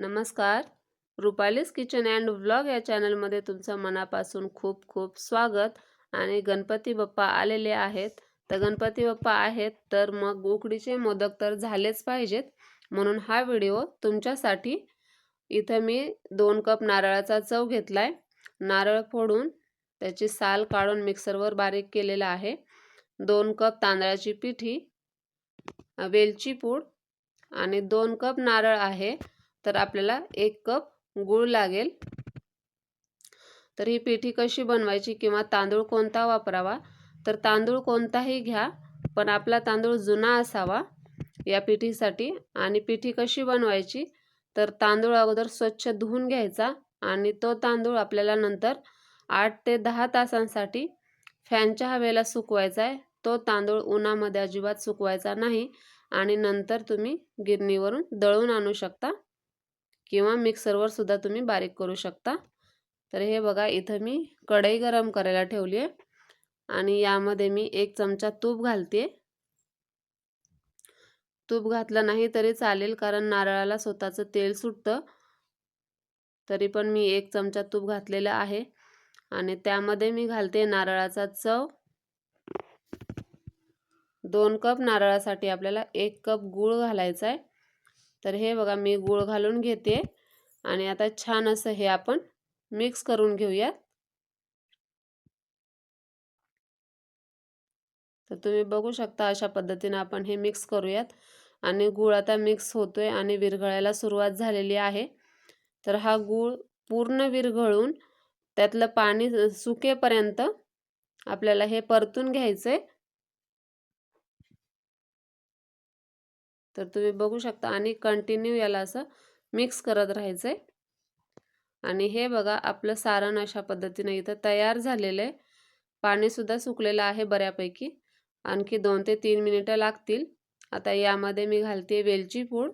नमस्कार. रुपालीस kitchen and vlog या चॅनलमध्ये तुमचं मनापासून खूप खूप स्वागत आणि गणपती बाप्पा आलेले आहेत. तर गणपती बाप्पा आहेत तर मग उकडीचे मोदक तर झालेच पाहिजेत. म्हणून हा व्हिडिओ तुमच्यासाठी इथं मी दोन कप नारळाचा चव घेतला आहे नारळ फोडून त्याची साल काढून मिक्सरवर बारीक केलेला आहे. दोन कप तांदळाची पिठी वेलची पूड आणि दोन कप नारळ आहे. तर आपल्याला एक कप गूळ लागेल. तर ही पिठी कशी बनवायची किंवा तांदूळ कोणता वापरावा? तर तांदूळ कोणताही घ्या पण आपला तांदूळ जुना असावा या पिठीसाठी. आणि पिठी कशी बनवायची? तर तांदूळ अगोदर स्वच्छ धुवून घ्यायचा आणि तो तांदूळ आपल्याला नंतर आठ ते दहा तासांसाठी फॅनच्या हवेला सुकवायचा आहे. तो तांदूळ उन्हामध्ये अजिबात सुकवायचा नाही आणि नंतर तुम्ही गिरणीवरून दळून आणू शकता. किंवा मिक्सरवर सुद्धा तुम्ही बारीक करू शकता. तर हे बघा इथं मी कढई गरम करायला ठेवली आहे आणि यामध्ये मी एक चमचा तूप घालते. तूप घातलं नाही तरी चालेल कारण नारळाला स्वतःचं तेल सुटतं. तरी पण मी एक चमचा तूप घातलेलं आहे आणि त्यामध्ये मी घालते नारळाचा चव. दोन कप नारळासाठी आपल्याला एक कप गूळ घालायचा आहे. तर हे बघा मी गूळ घालून घेते. आणि आता छान असं हे आपण मिक्स करून घेऊयात. तर तुम्ही बघू शकता अशा पद्धतीने आपण हे मिक्स करूयात. आणि गूळ आता मिक्स होतोय आणि विरघळायला सुरुवात झालेली आहे. तर हा गूळ पूर्ण विरघळून त्यातलं पाणी सुकेपर्यंत आपल्याला हे परतून घ्यायचंय. तर तुम्ही बघू शकता आणि कंटिन्यू याला असं मिक्स करत राहायचं आहे आणि हे बघा आपलं सारण अशा पद्धतीने इथं तयार झालेलं आहे. पाणीसुद्धा सुकलेलं आहे बऱ्यापैकी. आणखी दोन ते तीन मिनिटं लागतील. आता यामध्ये मी घालते वेलची पूड.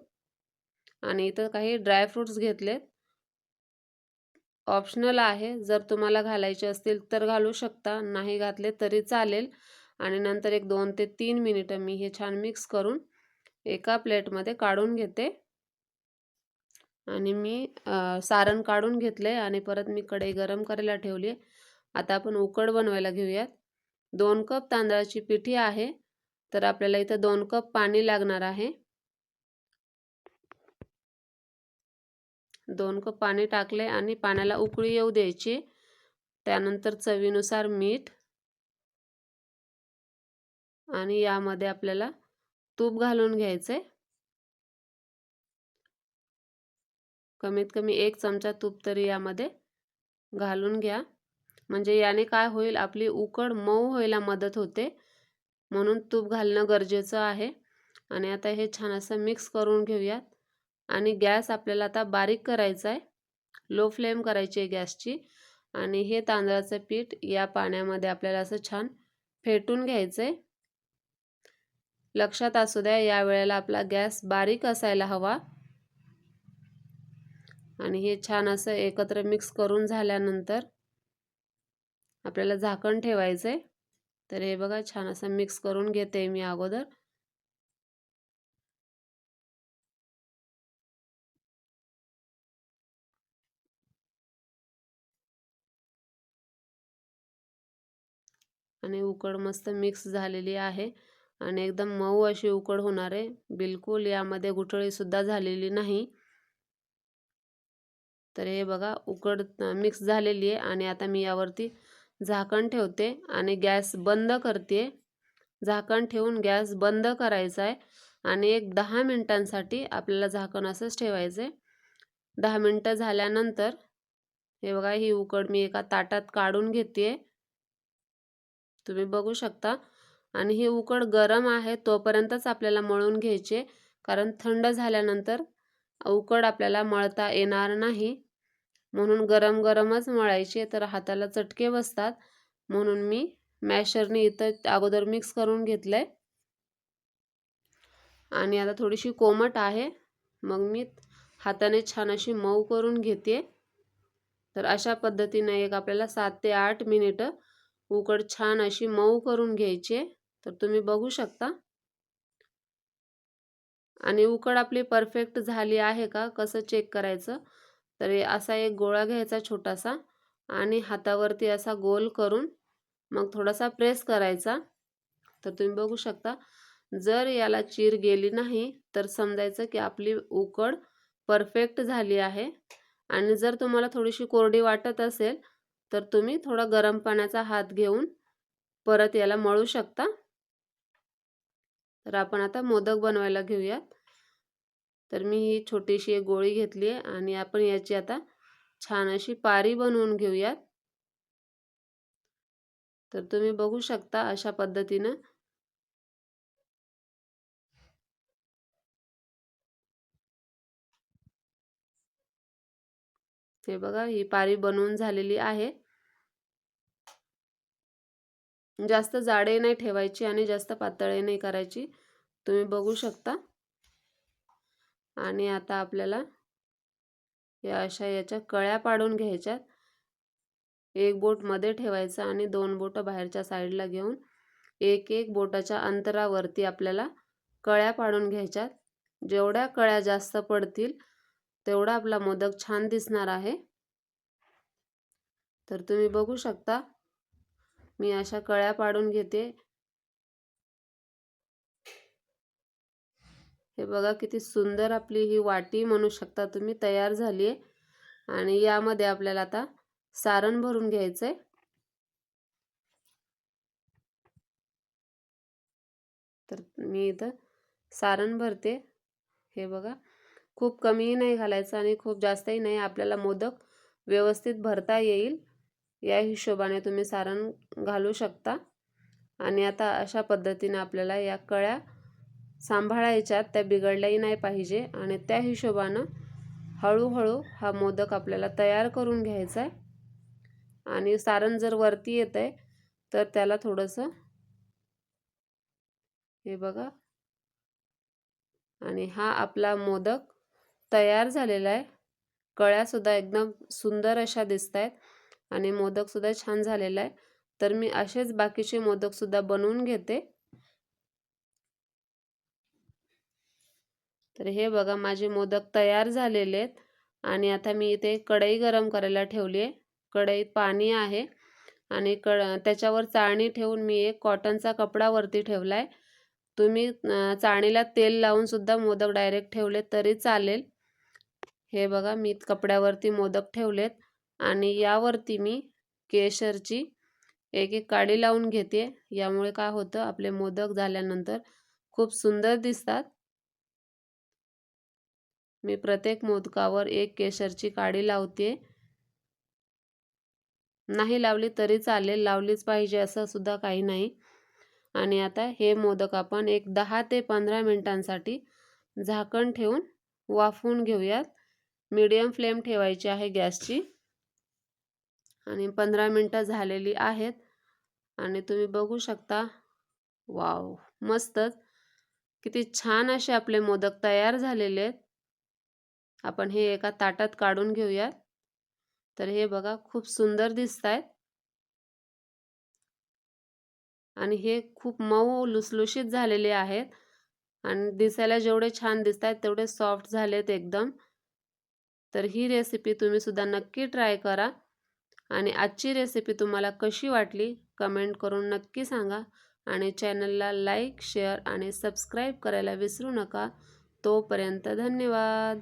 आणि इथं काही ड्रायफ्रूट्स घेतलेत. ऑप्शनल आहे. जर तुम्हाला घालायचे असतील तर घालू शकता. नाही घातले तरी चालेल. आणि नंतर एक दोन ते तीन मिनिटं मी हे छान मिक्स करून एका प्लेटमध्ये काढून घेते. आणि मी सारण काढून घेतले आणि परत मी कढई गरम करायला ठेवली आता आपण उकड बनवायला घेऊयात. दोन कप तांदळाची पिठी आहे. तर आपल्याला इथं दोन कप पाणी लागणार आहे. दोन कप पाणी टाकले आणि पाण्याला उकळी येऊ द्यायची. त्यानंतर चवीनुसार मीठ. आणि यामध्ये आपल्याला तूप घालून घ्यायचे. कमीत कमी एक चमचा तूप तरी यामध्ये घालून घ्या. म्हणजे याने काय होईल आपली उकड मऊ व्हायला मदत होते. म्हणून तूप घालणं गरजेचं आहे. आणि आता हे छान असं मिक्स करून घेऊयात. आणि गॅस आपल्याला आता बारीक करायचा आहे. लो फ्लेम करायची आहे गॅसची. आणि हे तांदळाचं पीठ या पाण्यामध्ये आपल्याला असं छान फेटून घ्यायचं आहे लक्षात असू द्या यावेळेला आपला गॅस बारीक असायला हवा. आणि हे छान असं एकत्र मिक्स करून झाल्यानंतर आपल्याला झाकण ठेवायचं आहे तर हे बघा छान असं मिक्स करून घेते मी अगोदर. आणि उकड मस्त मिक्स झालेली आहे. आणि एकदम मऊ अशी उकड होणार आहे. बिलकुल यामध्ये गुठळीसुद्धा झालेली नाही. तर हे बघा उकड मिक्स झालेली आहे आणि आता मी यावरती झाकण ठेवते आणि गॅस बंद करते. झाकण ठेवून गॅस बंद करायचा आहे आणि एक दहा मिनटांसाठी आपल्याला झाकण असंच ठेवायचं आहे. दहा मिनटं झाल्यानंतर हे बघा ही उकड मी एका ताटात काढून घेते. तुम्ही बघू शकता. आणि ही उकड गरम आहे तोपर्यंतच आपल्याला मळून घ्यायचे. कारण थंड झाल्यानंतर उकड आपल्याला मळता येणार नाही. म्हणून गरम गरमच मळायचे. तर हाताला चटके बसतात. म्हणून मी मॅशरने इथं अगोदर मिक्स करून घेतलं आहे आणि आता थोडीशी कोमट आहे. मग मी हाताने छान अशी मऊ करून घेते. तर अशा पद्धतीने एक आपल्याला सात ते आठ मिनिटं उकड छान अशी मऊ करून घ्यायची. तर तुम्ही बघू शकता. आणि उकड आपली परफेक्ट झाली आहे का? कसं चेक करायचं? तर असा एक गोळा घ्यायचा छोटासा आणि हातावरती असा गोल करून मग थोडासा प्रेस करायचा. तर तुम्ही बघू शकता जर याला चीर गेली नाही तर समजायचं की आपली उकड परफेक्ट झाली आहे. आणि जर तुम्हाला थोडीशी कोरडी वाटत असेल तर तुम्ही थोडा गरम पाण्याचा हात घेऊन परत याला मळू शकता. तर आपण आता मोदक बनवायला घेऊयात. तर मी ही छोटीशी एक गोळी घेतली आहे आणि आपण याची आता छान अशी पारी बनवून घेऊयात. तर तुम्ही बघू शकता अशा पद्धतीनं. हे बघा ही पारी बनवून झालेली आहे. जास्त जाडे नाही ठेवायची आणि जास्त पातळे नाही करायची. तुम्ही बघू शकता. आणि आता आपल्याला या अशा याच्या कळ्या पाडून घ्यायच्यात. एक बोटमध्ये ठेवायचं आणि दोन बोटं बाहेरच्या साईडला घेऊन एक एक बोटाच्या अंतरावरती आपल्याला कळ्या पाडून घ्यायच्यात. जेवढ्या कळ्या जास्त पडतील तेवढा आपला मोदक छान दिसणार आहे. तर तुम्ही बघू शकता मी अशा कळ्या पाडून घेते. हे बघा किती सुंदर आपली ही वाटी म्हणू शकता तुम्ही तयार झाली आहे. आणि यामध्ये आपल्याला आता सारण भरून घ्यायचंय. तर मी इथं सारण भरते. हे बघा खूप कमीही नाही घालायचं आणि खूप जास्तही नाही आपल्याला मोदक व्यवस्थित भरता येईल. या हिशोबाने तुम्ही सारण घालू शकता. आणि आता अशा पद्धतीने आपल्याला या कळ्या सांभाळायच्या त्या बिघडल्याही नाही पाहिजे. आणि त्या हिशोबानं हळूहळू हा मोदक आपल्याला तयार करून घ्यायचा आहे. आणि सारण जर वरती येत आहे तर त्याला थोडंसं हे बघा. आणि हा आपला मोदक तयार झालेला आहे. कळ्यासुद्धा एकदम सुंदर अशा दिसत आहेत आणि मोदकसुद्धा छान झालेला आहे. तर मी असेच बाकीचे मोदकसुद्धा बनवून घेते. तर हे बघा माझे मोदक तयार झालेले आहेत. आणि आता मी इथे कढई गरम करायला ठेवली आहे. कढईत पाणी आहे. आणि कड त्याच्यावर चाळणी ठेवून मी एक कॉटनचा कपडा वरती ठेवला आहे तुम्ही चाळणीला तेल लावूनसुद्धा मोदक डायरेक्ट ठेवले तरी चालेल. हे बघा मी कपड्यावरती मोदक ठेवलेत. आणि यावरती मी केशरची एक एक काडी लावून घेते. यामुळे काय होतं आपले मोदक झाल्यानंतर खूप सुंदर दिसतात. मी प्रत्येक मोदकावर एक केशरची काडी लावते. नाही लावली तरी चालेल लावलीच पाहिजे असं सुद्धा काही नाही. आणि आता हे मोदक आपण एक दहा ते पंधरा मिनिटांसाठी झाकण ठेवून वाफवून घेऊयात. मीडियम फ्लेम ठेवायची आहे गॅसची. आणि पंधरा मिनटं झालेली आहेत. आणि तुम्ही बघू शकता. वाव मस्तच किती छान असे आपले मोदक तयार झालेले आहेत. आपण हे एका ताटात काढून घेऊयात. तर हे बघा खूप सुंदर दिसत आहेत आणि हे खूप मऊ लुसलुशीत झालेले आहेत. आणि दिसायला जेवढे छान दिसत आहेत तेवढे सॉफ्ट झालेत एकदम. तर ही रेसिपी तुम्ही सुद्धा नक्की ट्राय करा. आणि आजची रेसिपी तुम्हाला कशी वाटली कमेंट करून नक्की सांगा. आणि चॅनलला लाईक शेअर आणि सबस्क्राईब करायला विसरू नका. तोपर्यंत धन्यवाद.